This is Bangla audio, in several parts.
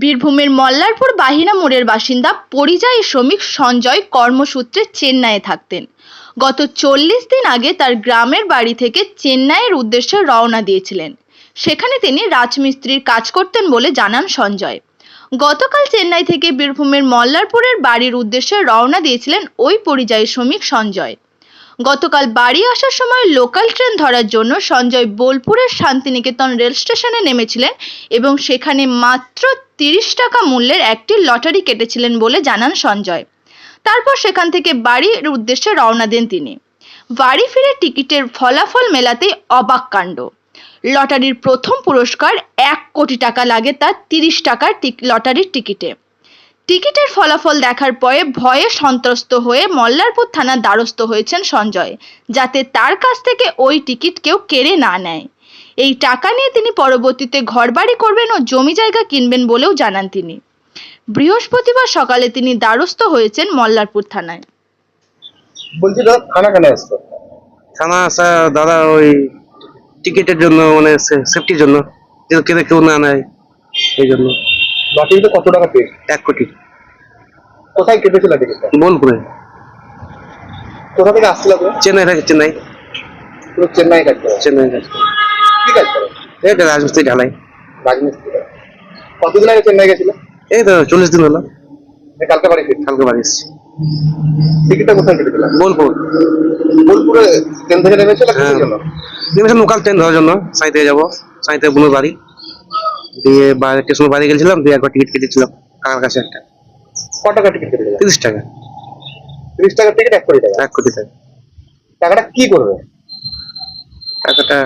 বীরভূমের মল্লারপুর বাহিনা মোড়ের বাসিন্দা, পরিযায়ী শ্রমিক সঞ্জয় কর্মসূত্রে চেন্নাইয়ে থাকতেন। গত চল্লিশ দিন আগে তার গ্রামের বাড়ি থেকে চেন্নাইয়ের উদ্দেশ্যে রওনা দিয়েছিলেন। সেখানে তিনি রাজমিস্ত্রির কাজ করতেন বলে জানান সঞ্জয়। গতকাল চেন্নাই থেকে বীরভূমের মল্লারপুরের বাড়ির উদ্দেশ্যে রওনা দিয়েছিলেন ওই পরিযায়ী শ্রমিক সঞ্জয়। গতকাল বাড়ি আসার সময় লোকাল ট্রেন ধরার জন্য সঞ্জয় বোলপুরের শান্তিনিকেতন রেল স্টেশনে নেমেছিলেন এবং সেখানে মাত্র তিরিশ টাকা মূল্যের একটি লটারি কেটেছিলেন বলে জানান সঞ্জয়। তারপর সেখান থেকে বাড়ির উদ্দেশ্যে রওনা দেন তিনি। বাড়ি ফিরে টিকিটের ফলাফল মেলাতেই অবাক কাণ্ড। লটারির প্রথম পুরস্কার এক কোটি টাকা লাগে তার তিরিশ টাকার লটারির টিকিটে। টিকিটের ফলাফল দেখার পরে ভয়ে সন্ত্রস্ত হয়ে মল্লারপুর থানার দ্বারস্থ হয়েছেন সঞ্জয়, যাতে তার কাছ থেকে ওই টিকিট কেউ কেড়ে না নেয়। এই টাকা নিয়ে তিনি পরবর্তীতে ঘরবাড়ি করবেন ও জমি জায়গা কিনবেন বলেও জানান তিনি। বৃহস্পতিবার সকালে তিনি দ্বারস্থ হয়েছেন মল্লারপুর থানায়। বলছি দাদা খানা কেন থানা আসা দাদা ওই টিকিটের জন্য মানে সেফটির জন্য। যেন কেউ কেউ না নেয় এই জন্য। লটারিতে কত টাকা পেয়েছি? এক কোটি। কোথায় কেটেছিল টিকিটটা? বোলপুরে। কোথা থেকে আসছিল? চেন্নাই থেকে চেন্নাই। চেন্নাই চেন্নাই কি কাজ করে। এই তো রাজমিস্ত্রি ঢালাই। রাজমিস্ত্রি কতদিন আগে চেন্নাই গেছিল? এই তো চল্লিশ দিন হলো। কালকে বাড়ি ফিরছি কালকে বাড়ি এসেছি। টিকিটটা কোথায় কেটেছিল? বোলপুর। বোলপুরে ট্রেন থেকে নেমেছিল হ্যাঁ। কিসের জন্য? নেমেছিলাম লোকাল ট্রেন ধরার জন্য। সাঁই থেকে যাব। সাঁই থেকে বাড়ি। দিয়ে বাইরে স্টেশনের বাড়ি গেছিলাম দিয়ে একবার টিকিট কেটেছিলাম। কাকার কাছে একটা। ক টাকা টিকিট কেটেছিল? তিরিশ টাকা। তিরিশ টাকার টিকিট এক কোটি টাকা। এক কোটি টাকা। টাকাটা কি করবে? টাকাটা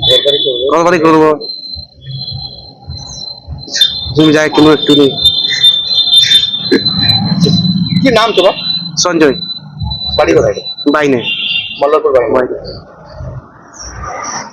ঘরবাড়ি বাড়ি করব। জমি যায় কিনো একটু নেই। কি নাম তোমার? সঞ্জয়। বাড়ি কোথায়? বাইনে মল্লারপুর বাইনে